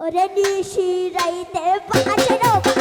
ওরে নিশি রাইতে বাজে রো